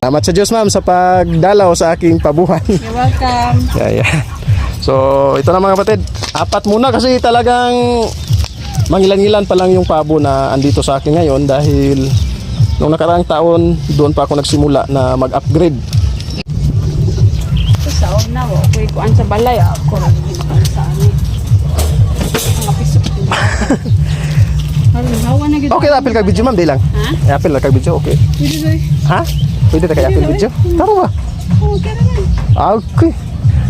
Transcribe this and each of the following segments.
Salamat sa Diyos ma'am sa pagdalaw sa aking pabuhan. You're welcome. yeah, yeah. So, ito na mga kapatid. Apat muna kasi talagang mangilan-ngilan pa lang yung pabo na andito sa akin ngayon dahil nung nakaraang taon doon pa ako nagsimula na mag-upgrade. Ito sa na, wa ko kuan sa balay. Ako rin kuan sa ani. Pisok. Na gid. Okay, apil kag video ma'am, di lang. Ha? Apil lang kag video, okay. Ha? Pwede na kaya apil video? Taro ba? Oo, naman. Okay.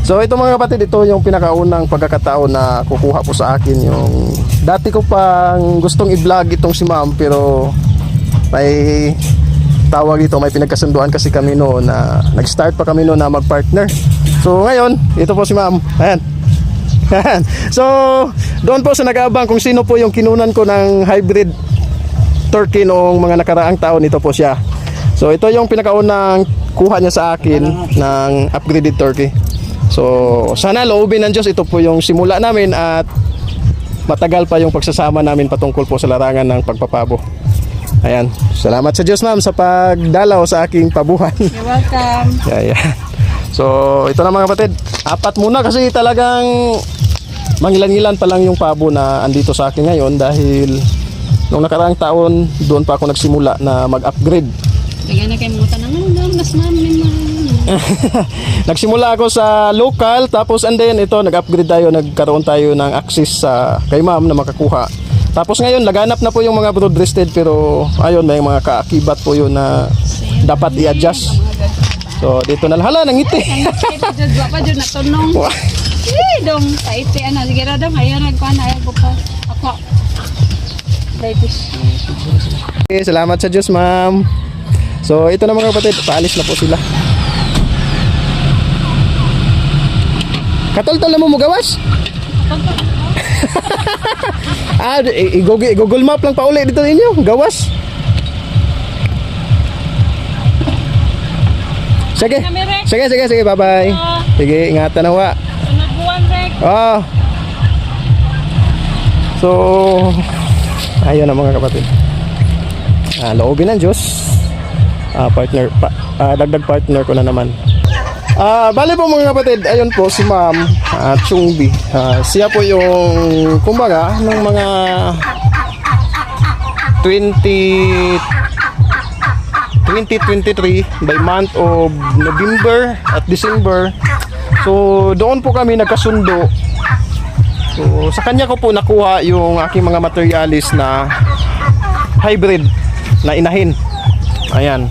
So ito mga kapatid, ito yung pinakaunang pagkakataon na kukuha po sa akin yung dati ko pang gustong i-vlog itong si ma'am pero may tawag dito, may pinagkasunduan kasi kami noon na nag-start pa kami noon na mag-partner. So ngayon, ito po si ma'am. Ayan. Ayan. so doon po sa nag-aabang kung sino po yung kinunan ko ng hybrid turkey noong mga nakaraang taon, ito po siya. So ito yung pinakaunang kuha niya sa akin ng upgraded turkey. So sana loobin ng Diyos ito po yung simula namin at matagal pa yung pagsasama namin patungkol po sa larangan ng pagpapabo. Ayan. Salamat sa Diyos ma'am sa pagdalaw sa aking pabuhan. You're welcome. Yeah, yeah. So, ito na mga kapatid. Apat muna kasi talagang mangilan-ngilan pa lang yung pabo na andito sa akin ngayon dahil nung nakaraang taon doon pa ako nagsimula na mag-upgrade. Bigyan na kayo mga tanang ano daw, mas namin na. Nagsimula ako sa local tapos and then ito nag-upgrade tayo, nagkaroon tayo ng access sa kay ma'am na makakuha. Tapos ngayon laganap na po yung mga broad breasted pero ayun may mga kaakibat po yun na dapat i-adjust. So dito na hala nangiti. Wa pa dyan natunong. Eh, dong, taiti, ano, sige raw dong, ayaw nagkuhan, ayaw ko pa. Ako. Ladies. Okay, salamat sa Diyos, ma'am. So, ito na mga kapatid, paalis na po sila. Katol-tol na mo mo gawas? ah, i-google, map lang pa uli dito ninyo, gawas. Sige, sige, sige, sige, bye-bye. Sige, ingatan na wa. Ah. So, ayun na mga kapatid. Ah, loobin ng Diyos. Ah, partner, pa, ah, dagdag partner ko na naman. Ah, bali po mga kapatid, ayun po si Ma'am ah, Chungbi. Ah, siya po yung kumbaga nung mga 20 2023 by month of November at December. So doon po kami nagkasundo. So sa kanya ko po nakuha yung aking mga materialis na hybrid na inahin. Ayan.